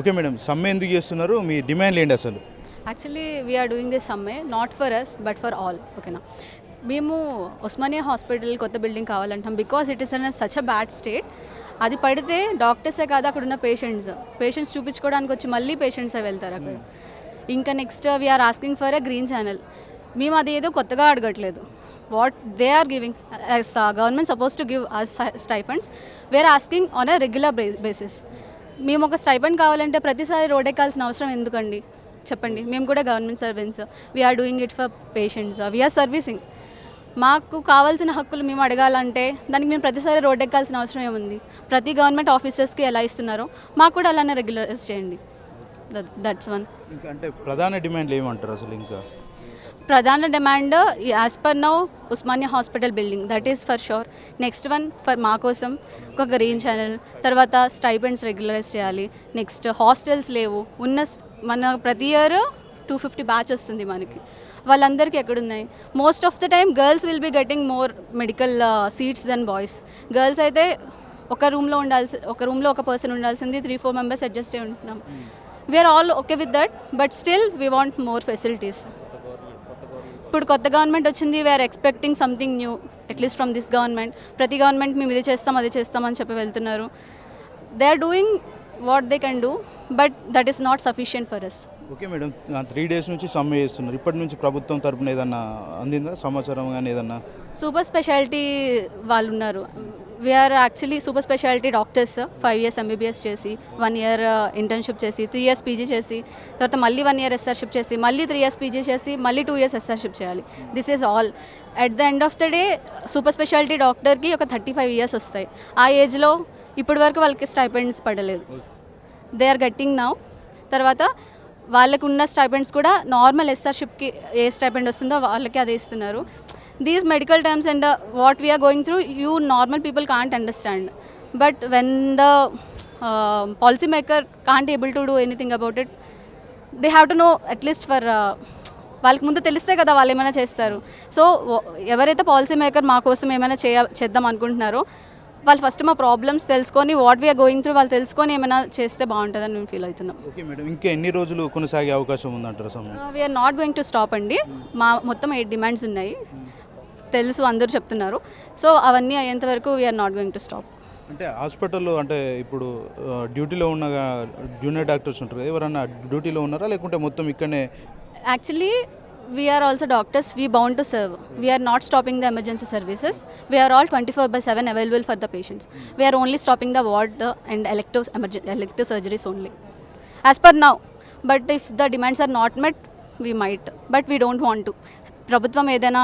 Okay madam సమ్మె ఎందుకు చేస్తున్నారు? మీ డిమాండ్లు ఏంటి అసలు? Actually we are doing this సమ్మె not for us but for all ఓకేనా మేము ఉస్మానియా హాస్పిటల్ కొత్త building కావాలంటాం because it is in such a bad state అది పడితే డాక్టర్సే కాదు అక్కడ ఉన్న పేషెంట్స్ పేషెంట్స్ చూపించుకోవడానికి వచ్చి మళ్ళీ పేషెంట్సే వెళ్తారు అక్కడ. ఇంకా next we are asking for a green channel మేము అది ఏదో కొత్తగా అడగట్లేదు. What they are giving government suppose to give us stipends we are asking on a regular basis మేము ఒక స్టైబెండ్ కావాలంటే ప్రతిసారి రోడ్ ఎక్కాల్సిన అవసరం ఎందుకండి? చెప్పండి. మేము కూడా government servants. We are doing it for patients we are servicing మాకు కావాల్సిన హక్కులు మేము అడగాలంటే దానికి మేము ప్రతిసారి రోడ్ ఎక్కాల్సిన అవసరం ఏముంది? ప్రతి గవర్నమెంట్ ఆఫీసర్స్కి ఎలా ఇస్తున్నారో మాకు కూడా అలానే రెగ్యులరైజ్ చేయండి. దట్స్ వన్ ఇంకా అంటే ప్రధాన డిమాండ్లు ఏమంటారు అసలు ఇంకా? ప్రధాన demand as per now Osmania hospital building. That is for sure next one for మా కోసం ఒక గ్రీన్ ఛానల్ తర్వాత స్టైపెండ్స్ రెగ్యులరైజ్ చేయాలి. నెక్స్ట్ హాస్టల్స్ లేవు. ఉన్న మన ప్రతి ఇయర్ టూ ఫిఫ్టీ బ్యాచ్ వస్తుంది మనకి. వాళ్ళందరికీ ఎక్కడున్నాయి? Most of the time girls will be getting more medical seats then boys girls అయితే ఒక రూమ్లో ఉండాల్సి ఒక రూమ్లో ఒక పర్సన్ ఉండాల్సింది. త్రీ ఫోర్ మెంబర్స్ అడ్జస్ట్ అయి ఉంటున్నాం. We are all okay with that but still we want more facilities ఇప్పుడు కొత్త గవర్నమెంట్ వచ్చింది we are expecting something new at least from this government ప్రతి గవర్నమెంట్ మేము ఇది చేస్తాం అది చేస్తాం అని చెప్పి వెళ్తున్నారు. They are doing what they can do but that is not sufficient for us okay madam three days నుంచి సమ్మె చేస్తున్నారు. ఇప్పటి నుంచి ప్రభుత్వం తరపున ఏదన్నా అందిందా? సమాచారం కానీ ఏదన్నా? సూపర్ స్పెషాలిటీ వాళ్ళు ఉన్నారు. We are actually super speciality doctors five years MBBS చేసి వన్ ఇయర్ ఇంటర్న్షిప్ చేసి త్రీ ఇయర్స్ పీజీ చేసి తర్వాత మళ్ళీ వన్ ఇయర్ ఎస్ఆర్షిప్ చేసి మళ్ళీ త్రీ ఇయర్స్ పీజీ చేసి మళ్ళీ టూ ఇయర్స్ ఎస్ఆర్షిప్ చేయాలి. This is all at the end of the day super speciality డాక్టర్కి ఒక థర్టీ ఫైవ్ ఇయర్స్ వస్తాయి. ఆ ఏజ్లో ఇప్పటి వరకు వాళ్ళకి స్టైపెండ్స్ పడలేదు. దే ఆర్ గెట్టింగ్ నౌ తర్వాత వాళ్ళకు ఉన్న స్టైపెండ్స్ కూడా నార్మల్ ఎస్ఆర్షిప్కి ఏ స్టైపెండ్ వస్తుందో వాళ్ళకి అదే ఇస్తున్నారు. These medical terms and what we are going through you normal people can't understand but when the policy maker can't able to do anything about it they have to know at least for వాళ్ళకి ముందు తెలిస్తే కదా వాళ్ళు ఏమైనా చేస్తారు. So ఎవరైతే policy maker మా కోసం ఏమైనా చేయ చేద్దాం అనుకుంటున్నారో వాళ్ళు ఫస్ట్ మా ప్రాబ్లమ్స్ తెలుసుకొని వాట్ వీఆర్ గోయింగ్ త్రూ వాళ్ళు తెలుసుకొని ఏమైనా చేస్తే బాగుంటుందని మేము ఫీల్ అవుతున్నాం. ఓకే మేడం ఇంకా ఎన్ని రోజులు కొనసాగే అవకాశం ఉందంటారు we are not going to stop అండి. మా మొత్తం ఎయిట్ డిమాండ్స్ ఉన్నాయి. తెలుసు అందరూ చెప్తున్నారు. సో అవన్నీ అయ్యేంత వరకు we are not going to stop అంటే హాస్పిటల్లో అంటే ఇప్పుడు డ్యూటీలో ఉన్న జూనియర్ డాక్టర్స్ ఉంటారు ఎవరన్నా డ్యూటీలో ఉన్నారా? లేకుంటే మొత్తం ఇక్కడనే actually we are also doctors we bound to serve we are not stopping the emergency services we are all twenty four by seven available for the patients we are only stopping the ward and elective emergency elective surgeries only as per now but if the demands are not met we might but we don't want to ప్రభుత్వం ఏదైనా